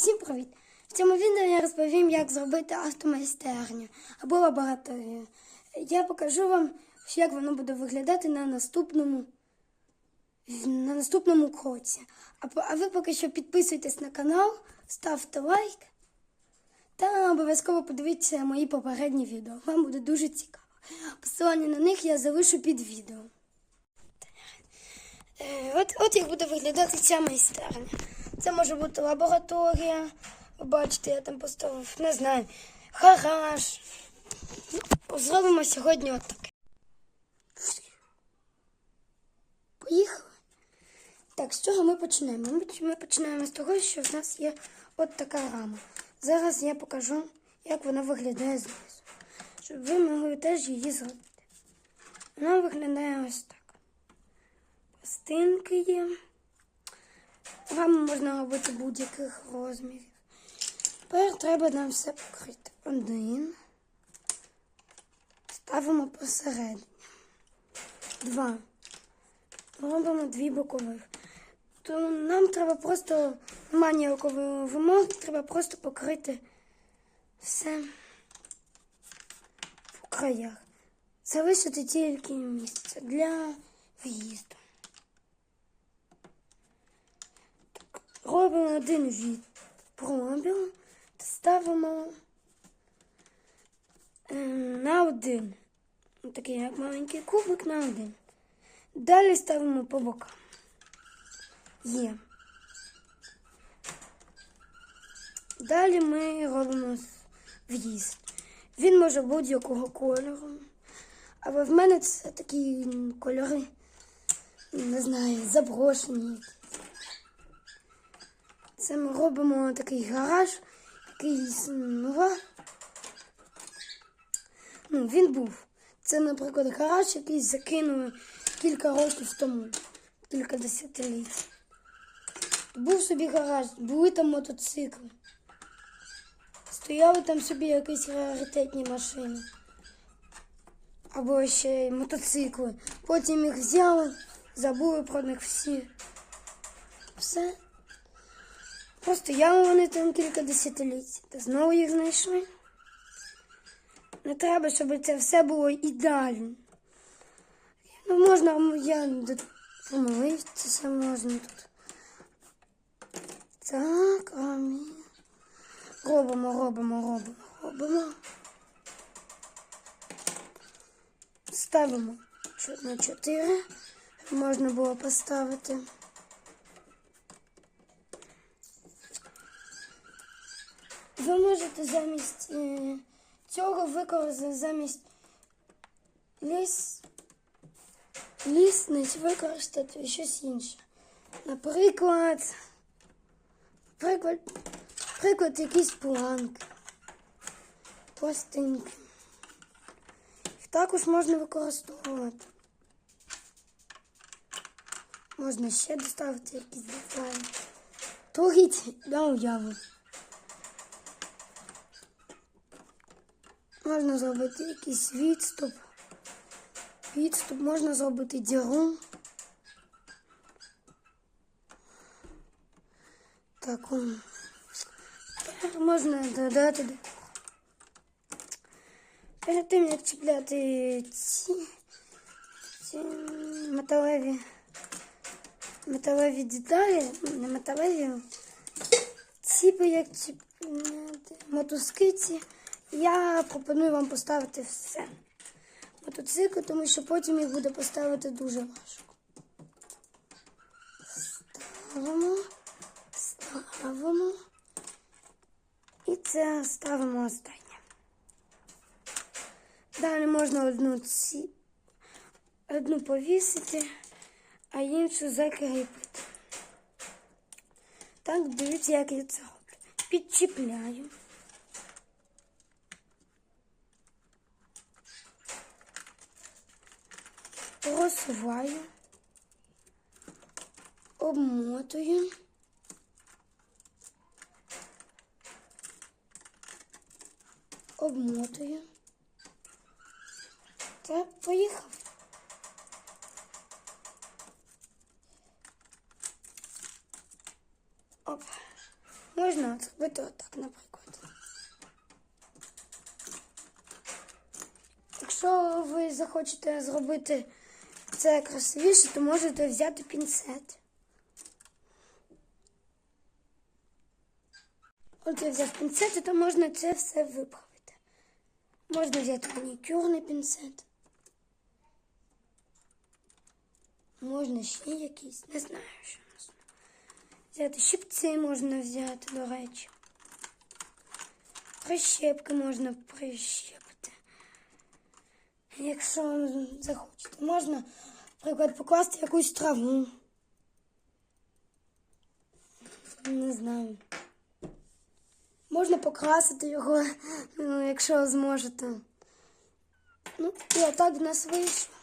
Всім привіт! В цьому відео я розповім, як зробити автомайстерню або лабораторію. Я покажу вам, як воно буде виглядати на наступному, на наступному кроці. А, а ви поки що підписуйтесь на канал, ставте лайк та обов'язково подивіться мої попередні відео. Вам буде дуже цікаво. Посилання на них я залишу під відео. Е, От, от як буде виглядати ця майстерня. Це може бути лабораторія. Ви бачите, я там поставив, не знаю, гараж. Ну, Зробимо сьогодні от таке. Поїхали. Так, з чого ми почнемо? Ми починаємо з того, що в нас є от така рама. Зараз я покажу, як вона виглядає знизу. Щоб ви могли теж її зробити. Вона виглядає ось так. Пластинки є. Вам можна робити будь-яких розмірів. Тепер треба нам все покрити. Один. Ставимо посередині. Два. Робимо дві бокових. То нам треба просто немає ніякої вимоги, треба просто покрити все в краях. Залишити тільки місце для в'їзду. Робимо один від пробіл та ставимо е, на один. Такий як маленький кубик на один. Далі ставимо по бокам. Є. Далі ми робимо в'їзд. Він може будь-якого кольору. Але в мене це такі кольори, не знаю, заброшені. Це ми робимо такий гараж, якийсь нова. Ну, він був. Це, наприклад, гараж, який закинули кілька років тому, кілька десятиліть. Був собі гараж, були там мотоцикли. Стояли там собі якісь раритетні машини. Або ще й мотоцикли. Потім їх взяли, забули про них всі. Все. Постояли вони там кілька десятиліть, та знову їх знайшли. Не треба, щоб це все було ідеально. Ну, можна, я помилився, можна тут. Так, а ми робимо, робимо, робимо, робимо. Ставимо на 4. Можна було поставити. Ви можете замість е, цього використати замість ліс, лісниць використати щось інше. Наприклад, наприклад, наприклад, якісь планки, пластинки. Їх також можна використовувати. Можна ще доставити якісь деталі. Творіть на уяву. Можна зробити якийсь відступ. Відступ можна зробити діру. Так, он. Можна додати. Перед тим, як чіпляти ці, ці металеві, металеві деталі, не металеві, ці би як чіпляти мотузки ці, я пропоную вам поставити все. Мотоцикл, тому що потім їх буде поставити дуже важко. Ставимо, ставимо. І це ставимо останнє. Далі можна одну ці, одну повісити, а іншу закріпити. Так, дивіться, як я це роблю. Підчіпляю. Просуваю, обмотую. Обмотую. Та поїхав. Оп. Можна зробити отак, наприклад. Якщо ви захочете зробити це красивіше, то можете взяти пінцет. От я взяв пінцет, і то можна це все виправити. Можна взяти манікюрний пінцет. Можна ще якийсь, не знаю, що можна. Взяти щипці можна взяти, до речі. Прищепки можна прищепити. Якщо вам захочете, можна, наприклад, покласти якусь траву. Не знаю. Можна покрасити його, ну, якщо зможете. Ну, і отак в нас вийшло.